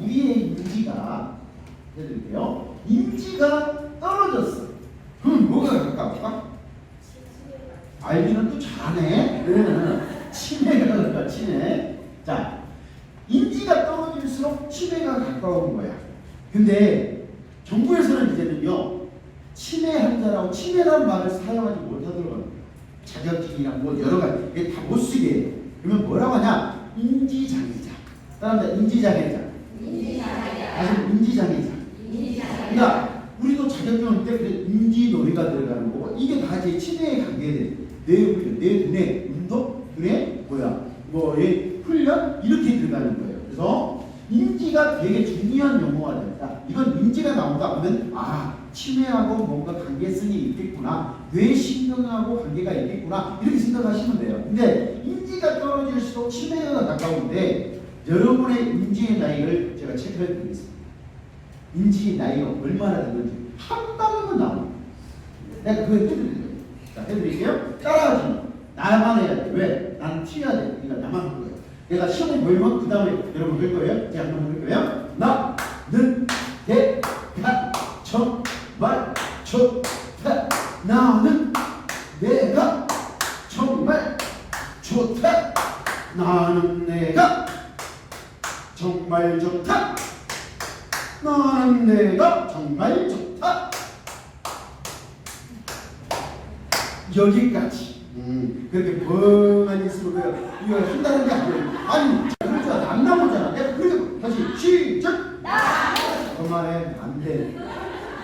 우리의 인지가 해드릴게요. 인지가 떨어졌어. 그럼 뭐가 가까울까? 알기는 또 잘하네. 네. 치매가 가까워, 치매. 자, 인지가 떨어질수록 치매가 가까운 거야. 근데 정부에서는 이제는요, 치매 환자라고 치매라는 말을 사용하지 못하도록 합니다. 자격증이랑 뭐 여러 가지 이게 다 못 쓰게 해요. 그러면 뭐라고 하냐? 인지장애자. 따라합니다. 인지장애자. 다시 인지장애자. 그러니까 우리도 자격증을 때문에 인지 놀이가 들어가는 거고 이게 다 이제 치매에 관계된 뇌, 뇌 두뇌 운동, 두뇌 뭐야 뭐의 훈련 이렇게 들어가는 거예요. 그래서 인지가 되게 중요한 용어가 된다. 이건 인지가 나온다 하면 아 치매하고 뭔가 관계성이 있겠구나. 뇌신경하고 관계가 있겠구나. 이렇게 생각하시면 돼요. 근데 인지가 떨어질수록 치매가 가까운데 여러분의 인지의 나이를 제가 체크해 드리겠습니다. 인지의 나이가 얼마나 되는지 한 방이면 나옵니다. 내가 그거 해드릴게요. 자, 해드릴게요. 따라하지 마. 나만 해야 돼. 왜? 나는 튀어야 돼. 그러니까 나만 할 거예요. 내가 시험에 보이면 그 다음에 여러분 할 거예요. 제가 한번 할 거예요. 나는 내가 정말 좋다. 나는 내가 정말 좋다. 나는 내가 정말 좋다. 나는 내가 정말 좋다. 여기까지. 음, 그렇게 멍하니 있으면. 이거 한다는 게 아니에요. 아니, 그러니까 안 나오잖아. 내가 그리고 다시 시작. 그만해 안 돼.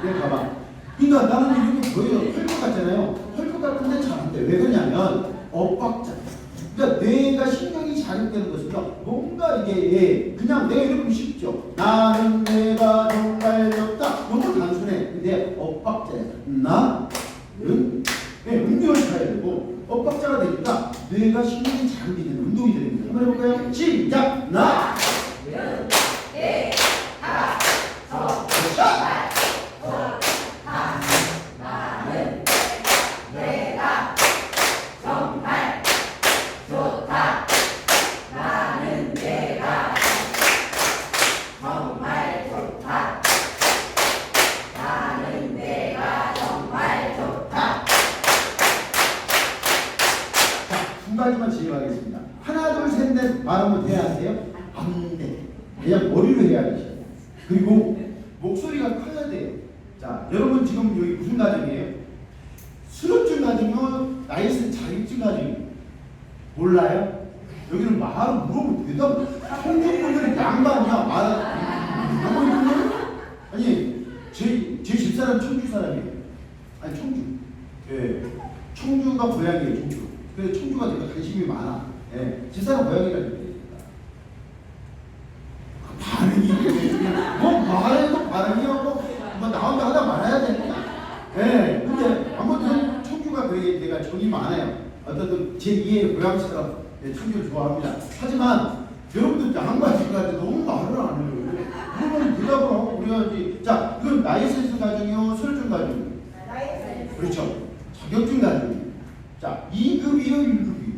내가 봐봐. 그러니까 나는 이렇게 보여요. 헐것 같잖아요. 헐것 같은데 잘 안 돼. 왜 그러냐면 엇박자. 그러니까 뇌가 신경이 자극되는 것은요. 뭔가 이게 예, 그냥 내가 이러면 쉽죠. 나는 내가 정말 좋다. 너무 단순해. 근데 엇박자야. 나 는 네, 운동을 해야 되고 엇박자가 되니까 뇌가 신경이 자극이 되는 운동이 되는 거예요. 한번 해볼까요? 시작. 나. 두 가지만 지적하겠습니다. 하나, 둘, 셋, 넷 말하면 돼야 하세요? 안 돼. 그냥 머리로 해야 되죠. 그리고 목소리가 커야 돼요. 자, 여러분 지금 여기 무슨 가정이에요? 수료증 가정이요? 나이스 자격증 가정이요? 몰라요? 여기는 말을 물어보면 대답. 청중분들이 양반이야. 말, 양반이면 아니, 제, 제 집사람 청주 사람이에요. 아니, 청주. 예. 청주가 고향이에요, 청주. 그래 청주가 되니까 관심이 많아. 예. 제 사람 고양이라는 얘기니까. 그 반응이 뭐 말해도 반응이었고 뭐 나온다 하다 말아야 되니까. 예. 근데 아무튼 청주가 그게 내가 정이 많아요. 어떤 제 2의 고양이처럼 예, 청주를 좋아합니다. 하지만 여러분들 양반지까지 너무 말을 안 해요. 그러면 대답을 하고 우리가 이제 자 이건 라이센스 가정이요, 술증 가정이요. 네, 그렇죠. 자격증 가정이요. 자, 2급이요, 1급이요?